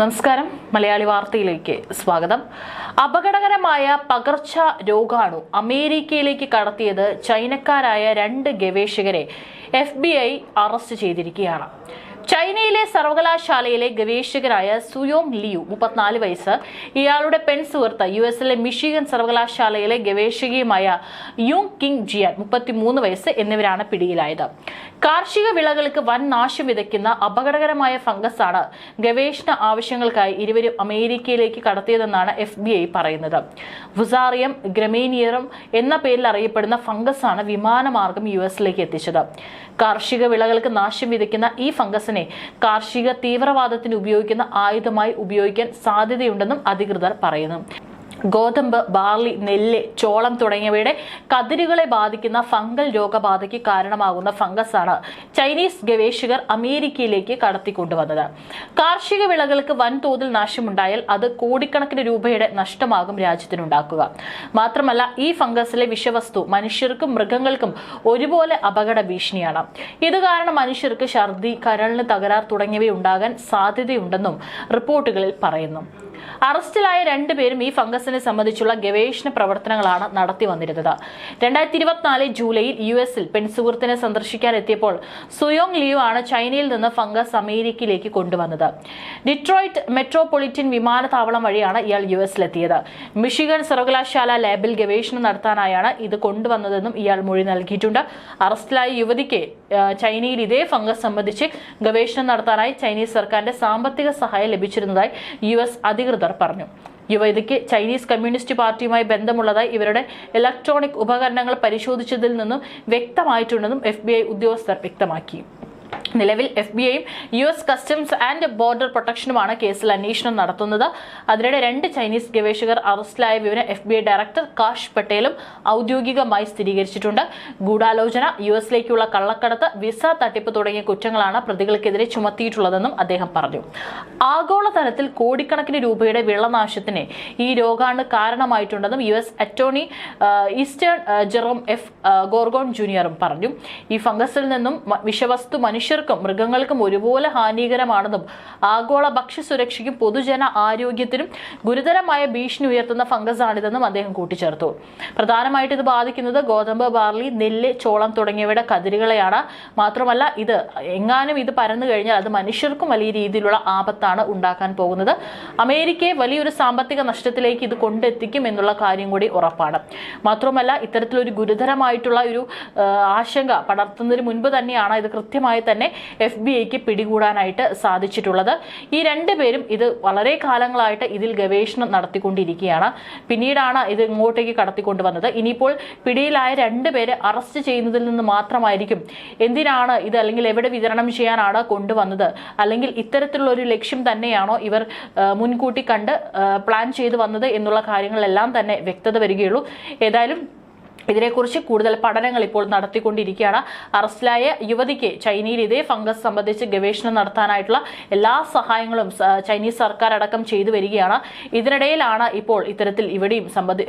നമസ്കാരം. മലയാളി വാർത്തയിലേക്ക് സ്വാഗതം. അപകടകരമായ പകർച്ച രോഗാണു അമേരിക്കയിലേക്ക് കടത്തിയത് ചൈനക്കാരായ രണ്ട് ഗവേഷകരെ. എഫ് ബി ഐ അറസ്റ്റ് ചെയ്തിരിക്കുകയാണ്. ചൈനയിലെ സർവകലാശാലയിലെ ഗവേഷകരായ സുയോങ് ലിയു മുപ്പത്തിനാല് വയസ്സ് ഇയാളുടെ പെൺ സുഹൃത്ത് യു എസിലെ മിഷിഗൻ സർവകലാശാലയിലെ ഗവേഷകയുമായ യുങ് കിങ് ജിയാൻ മുപ്പത്തിമൂന്ന് വയസ്സ് എന്നിവരാണ് പിടിയിലായത്. കാർഷിക വിളകൾക്ക് വൻ നാശം വിതയ്ക്കുന്ന അപകടകരമായ ഫംഗസാണ് ഗവേഷണ ആവശ്യങ്ങൾക്കായി ഇരുവരും അമേരിക്കയിലേക്ക് കടത്തിയതെന്നാണ് എഫ് ബി ഐ പറയുന്നത്. വുസാറിയം ഗ്രമേനിയറും എന്ന പേരിൽ അറിയപ്പെടുന്ന ഫംഗസാണ് വിമാനമാർഗം യു എസിലേക്ക് എത്തിച്ചത്. കാർഷിക വിളകൾക്ക് നാശം വിതയ്ക്കുന്ന ഈ ഫംഗസിനെ കാർഷിക തീവ്രവാദത്തിന് ഉപയോഗിക്കുന്ന ആയുധമായി ഉപയോഗിക്കാൻ സാധ്യതയുണ്ടെന്നും അധികൃതർ പറയുന്നു. ഗോതമ്പ് ബാർലി നെല്ല് ചോളം തുടങ്ങിയവയുടെ കതിരുകളെ ബാധിക്കുന്ന ഫംഗൽ രോഗബാധയ്ക്ക് കാരണമാകുന്ന ഫംഗസാണ് ചൈനീസ് ഗവേഷകർ അമേരിക്കയിലേക്ക് കടത്തിക്കൊണ്ടുവന്നത്. കാർഷിക വിളകൾക്ക് വൻതോതിൽ നാശമുണ്ടായാൽ അത് കോടിക്കണക്കിന് രൂപയുടെ നഷ്ടമാകും രാജ്യത്തിനുണ്ടാക്കുക. മാത്രമല്ല ഈ ഫംഗസിലെ വിഷവസ്തു മനുഷ്യർക്കും മൃഗങ്ങൾക്കും ഒരുപോലെ അപകട ഭീഷണിയാണ്. ഇത് കാരണം മനുഷ്യർക്ക് ഛർദി കരളിന് തകരാർ തുടങ്ങിയവയുണ്ടാകാൻ സാധ്യതയുണ്ടെന്നും റിപ്പോർട്ടുകളിൽ പറയുന്നു. അറസ്റ്റിലായ രണ്ടുപേരും ഈ ഫംഗസിനെ സംബന്ധിച്ചുള്ള ഗവേഷണ പ്രവർത്തനങ്ങളാണ് നടത്തി വന്നിരുന്നത്. രണ്ടായിരത്തി ഇരുപത്തിനാല് ജൂലൈയിൽ യു എസിൽ പെൺസുഹൃത്തിനെ സന്ദർശിക്കാൻ എത്തിയപ്പോൾ സുയോങ് ലിയു ആണ് ചൈനയിൽ നിന്ന് ഫംഗസ് അമേരിക്കയിലേക്ക് കൊണ്ടുവന്നത്. ഡിട്രോയിറ്റ് മെട്രോപൊളിറ്റൻ വിമാനത്താവളം വഴിയാണ് ഇയാൾ യു എസിലെത്തിയത്. മിഷിഗൺ സർവകലാശാല ലാബിൽ ഗവേഷണം നടത്താനായാണ് ഇത് കൊണ്ടുവന്നതെന്നും ഇയാൾ മൊഴി നൽകിയിട്ടുണ്ട്. അറസ്റ്റിലായ യുവതിക്ക് ചൈനയിൽ ഇതേ ഫംഗസ് സംബന്ധിച്ച് ഗവേഷണം നടത്താനായി ചൈനീസ് സർക്കാരിന്റെ സാമ്പത്തിക സഹായം ലഭിച്ചിരുന്നതായി യു എസ് അധികൃതർ പറഞ്ഞു. യുവതിക്ക് ചൈനീസ് കമ്മ്യൂണിസ്റ്റ് പാർട്ടിയുമായി ബന്ധമുള്ളതായി ഇവരുടെ ഇലക്ട്രോണിക് ഉപകരണങ്ങൾ പരിശോധിച്ചതിൽ നിന്നും വ്യക്തമായിട്ടുണ്ടെന്നും എഫ് ഉദ്യോഗസ്ഥർ വ്യക്തമാക്കി. നിലവിൽ എഫ് ബി ഐയും U S customs and border പ്രൊട്ടക്ഷനുമാണ് കേസിൽ അന്വേഷണം നടത്തുന്നത്. അതിനിടെ രണ്ട് ചൈനീസ് ഗവേഷകർ അറസ്റ്റിലായ വിവരം F B I director Kash പട്ടേലും ഔദ്യോഗികമായി സ്ഥിരീകരിച്ചിട്ടുണ്ട്. ഗൂഢാലോചന യു എസിലേക്കുള്ള കള്ളക്കടത്ത് വിസ തട്ടിപ്പ് തുടങ്ങിയ കുറ്റങ്ങളാണ് പ്രതികൾക്കെതിരെ ചുമത്തിയിട്ടുള്ളതെന്നും അദ്ദേഹം പറഞ്ഞു. ആഗോളതലത്തിൽ കോടിക്കണക്കിന് രൂപയുടെ വിളനാശത്തിന് ഈ രോഗാണ് കാരണമായിട്ടുണ്ടെന്നും U S attorney eastern Jerome F Gorgon ജൂനിയറും പറഞ്ഞു. ഈ ഫംഗസിൽ നിന്നും വിഷവസ്തു വിഷവസ്തു മനുഷ്യർക്കും മൃഗങ്ങൾക്കും ഒരുപോലെ ഹാനികരമാണെന്നും ആഗോള ഭക്ഷ്യസുരക്ഷയ്ക്കും പൊതുജന ആരോഗ്യത്തിനും ഗുരുതരമായ ഭീഷണി ഉയർത്തുന്ന ഫംഗസ് ആണിതെന്നും അദ്ദേഹം കൂട്ടിച്ചേർത്തു. പ്രധാനമായിട്ട് ഇത് ബാധിക്കുന്നത് ഗോതമ്പ് ബാർലി നെല്ല് ചോളം തുടങ്ങിയവയുടെ കതിരുകളെയാണ്. മാത്രമല്ല ഇത് എങ്ങാനും ഇത് പരന്നു കഴിഞ്ഞാൽ അത് മനുഷ്യർക്കും വലിയ രീതിയിലുള്ള ആപത്താണ് ഉണ്ടാക്കാൻ പോകുന്നത്. അമേരിക്കയെ വലിയൊരു സാമ്പത്തിക നഷ്ടത്തിലേക്ക് ഇത് കൊണ്ടെത്തിക്കും എന്നുള്ള കാര്യം കൂടി ഉറപ്പാണ്. മാത്രമല്ല ഇത്തരത്തിലൊരു ഗുരുതരമായിട്ടുള്ള ഒരു ആശങ്ക പടർത്തുന്നതിന് മുൻപ് തന്നെയാണ് ഇത് കൃത്യമായി തന്നെ എഫ് ബി ഐക്ക് പിടികൂടാനായിട്ട് സാധിച്ചിട്ടുള്ളത്. ഈ രണ്ടുപേരും ഇത് വളരെ കാലങ്ങളായിട്ട് ഇതിൽ ഗവേഷണം നടത്തിക്കൊണ്ടിരിക്കുകയാണ്. പിന്നീടാണ് ഇത് ഇങ്ങോട്ടേക്ക് കടത്തിക്കൊണ്ടുവന്നത് ഇനിയിപ്പോൾ പിടിയിലായ രണ്ടുപേരെ അറസ്റ്റ് ചെയ്യുന്നതിൽ നിന്ന് മാത്രമായിരിക്കും എന്തിനാണ് ഇത് അല്ലെങ്കിൽ എവിടെ വിതരണം ചെയ്യാനാണ് കൊണ്ടുവന്നത്? അല്ലെങ്കിൽ ഇത്തരത്തിലുള്ള ഒരു ലക്ഷ്യം തന്നെയാണോ ഇവർ മുൻകൂട്ടി കണ്ട് പ്ലാൻ ചെയ്തു വന്നത് എന്നുള്ള കാര്യങ്ങളെല്ലാം തന്നെ വ്യക്തത വരികയുള്ളൂ. ഏതായാലും ഇതിനെക്കുറിച്ച് കൂടുതൽ പഠനങ്ങൾ ഇപ്പോൾ നടത്തിക്കൊണ്ടിരിക്കുകയാണ്. അറസ്റ്റിലായ യുവതിക്ക് ചൈനയിൽ ഇതേ ഫംഗസ് സംബന്ധിച്ച് ഗവേഷണം നടത്താനായിട്ടുള്ള എല്ലാ സഹായങ്ങളും ചൈനീസ് സർക്കാർ അടക്കം ചെയ്തു വരികയാണ്. ഇതിനിടയിലാണ് ഇപ്പോൾ ഇത്തരത്തിൽ ഇവിടെയും സംബന്ധി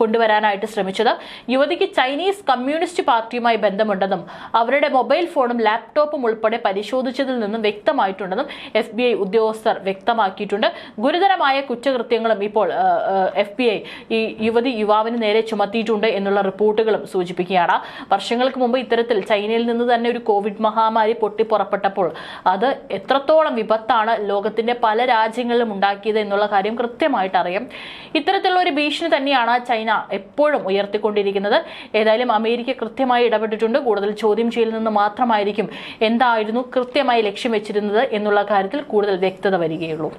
കൊണ്ടുവരാനായിട്ട് ശ്രമിച്ചത്. യുവതിക്ക് ചൈനീസ് കമ്മ്യൂണിസ്റ്റ് പാർട്ടിയുമായി ബന്ധമുണ്ടെന്നും അവരുടെ മൊബൈൽ ഫോണും ലാപ്ടോപ്പും ഉൾപ്പെടെ പരിശോധിച്ചതിൽ നിന്നും വ്യക്തമായിട്ടുണ്ടെന്നും എഫ് ബി ഐ ഉദ്യോഗസ്ഥർ വ്യക്തമാക്കിയിട്ടുണ്ട്. ഗുരുതരമായ കുറ്റകൃത്യങ്ങളും ഇപ്പോൾ എഫ് ബി ഐ ഈ യുവതി യുവാവിന് നേരെ ചുമത്തിയിട്ടുണ്ട് എന്നുള്ള റിപ്പോർട്ടുകളും സൂചിപ്പിക്കുകയാണ്. വർഷങ്ങൾക്ക് മുമ്പ് ഇത്തരത്തിൽ ചൈനയിൽ നിന്ന് തന്നെ ഒരു കോവിഡ് മഹാമാരി പൊട്ടിപ്പുറപ്പെട്ടപ്പോൾ അത് എത്രത്തോളം വിപത്താണ് ലോകത്തിന്റെ പല രാജ്യങ്ങളിലും ഉണ്ടാക്കിയത് എന്നുള്ള കാര്യം കൃത്യമായിട്ട് അറിയാം. ഇത്തരത്തിലുള്ള ഒരു ഭീഷണി തന്നെയാണ് ചൈന എപ്പോഴും ഉയർത്തിക്കൊണ്ടിരിക്കുന്നത്. ഏതായാലും അമേരിക്ക കൃത്യമായി ഇടപെട്ടിട്ടുണ്ട്. കൂടുതൽ ചോദ്യം ചെയ്യലിൽ നിന്ന് മാത്രമായിരിക്കും എന്തായിരുന്നു കൃത്യമായി ലക്ഷ്യം വെച്ചിരുന്നത് എന്നുള്ള കാര്യത്തിൽ കൂടുതൽ വ്യക്തത വരികയുള്ളൂ.